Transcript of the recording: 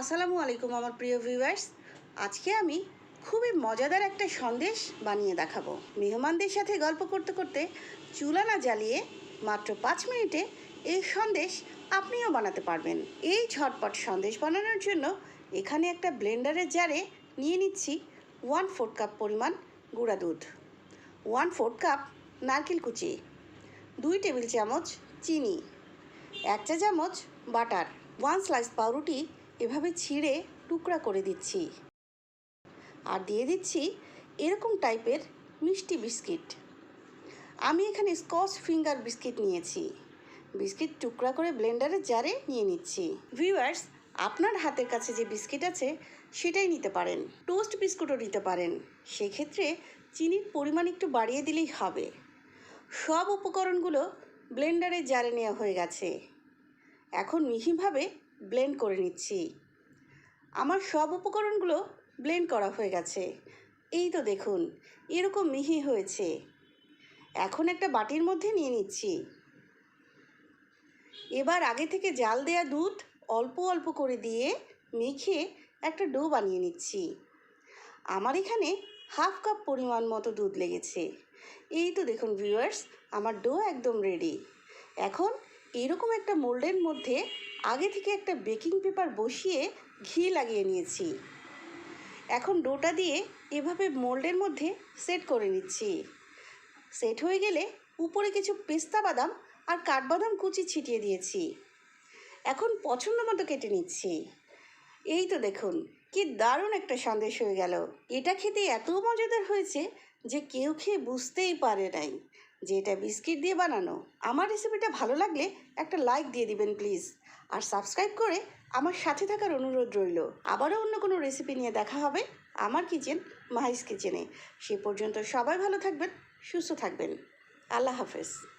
আসসালামু আলাইকুম, আমার প্রিয় ভিউয়ার্স আজকে আমি খুবই মজাদার একটা সন্দেশ বানিয়ে দেখাবো। মেহমানদের সাথে গল্প করতে করতে চুলা না জ্বালিয়ে মাত্র পাঁচ মিনিটে এই সন্দেশ আপনিও বানাতে পারবেন। এই ঝটপট সন্দেশ বানানোর জন্য এখানে একটা ব্লেন্ডারের জারে নিয়ে নিচ্ছি ওয়ান ফোর্থ কাপ পরিমাণ গুঁড়া দুধ, ওয়ান ফোর্থ কাপ নারকেল কুচি, দুই টেবিল চামচ চিনি, এক চা চামচ বাটার, ওয়ান স্লাইস পাউরুটি এভাবে ছিঁড়ে টুকরা করে দিচ্ছি। আর দিয়ে দিচ্ছি এরকম টাইপের মিষ্টি বিস্কিট। আমি এখানে স্কচ ফিঙ্গার বিস্কিট নিয়েছি। বিস্কিট টুকরা করে ব্লেন্ডারের জারে নিয়ে নিচ্ছি। ভিউয়ার্স, আপনার হাতের কাছে যে বিস্কিট আছে, সেটাই নিতে পারেন। টোস্ট বিস্কুটও নিতে পারেন। সেক্ষেত্রে চিনির পরিমাণ একটু বাড়িয়ে দিলেই হবে। সব উপকরণগুলো ব্লেন্ডারে জারে নেওয়া হয়ে গেছে। এখন মিহিভাবে ব্লেন্ড করে নিচ্ছি। আমার সব উপকরণগুলো ব্লেন্ড করা হয়ে গেছে। এই তো দেখুন, এরকম মিহি হয়েছে। এখন একটা বাটির মধ্যে নিয়ে নিচ্ছি। এবার আগে থেকে জাল দেয়া দুধ অল্প অল্প করে দিয়ে মেখে একটা ডো বানিয়ে নিচ্ছি। আমার এখানে হাফ কাপ পরিমাণ মতো দুধ লেগেছে। এই তো দেখুন ভিউয়ার্স আমার ডো একদম রেডি এখন এরকম একটা মোল্ডের মধ্যে আগে থেকে একটা বেকিং পেপার বসিয়ে ঘি লাগিয়ে নিয়েছি। এখন ডোটা দিয়ে এভাবে মোল্ডের মধ্যে সেট করে নিচ্ছি। সেট হয়ে গেলে উপরে কিছু পেস্তা বাদাম আর কাঠবাদাম কুচি ছিটিয়ে দিয়েছি। এখন পছন্দ মতো কেটে নিচ্ছি। এই তো দেখুন, কি দারুণ একটা সন্দেশ হয়ে গেল। এটা খেতে এত মজাদার হয়েছে যে কেউ খেয়ে বুঝতেই পারে নাই। যে এটা বিস্কিট দিয়ে বানানো, আমার রেসিপিটা ভালো লাগলে একটা লাইক দিয়ে দিবেন প্লিজ আর সাবস্ক্রাইব করে আমার সাথে থাকার অনুরোধ রইল। আবারও অন্য কোনো রেসিপি নিয়ে দেখা হবে আমার কিচেন মাহিস কিচেনে সে পর্যন্ত সবাই ভালো থাকবেন, সুস্থ থাকবেন। আল্লাহ হাফেজ।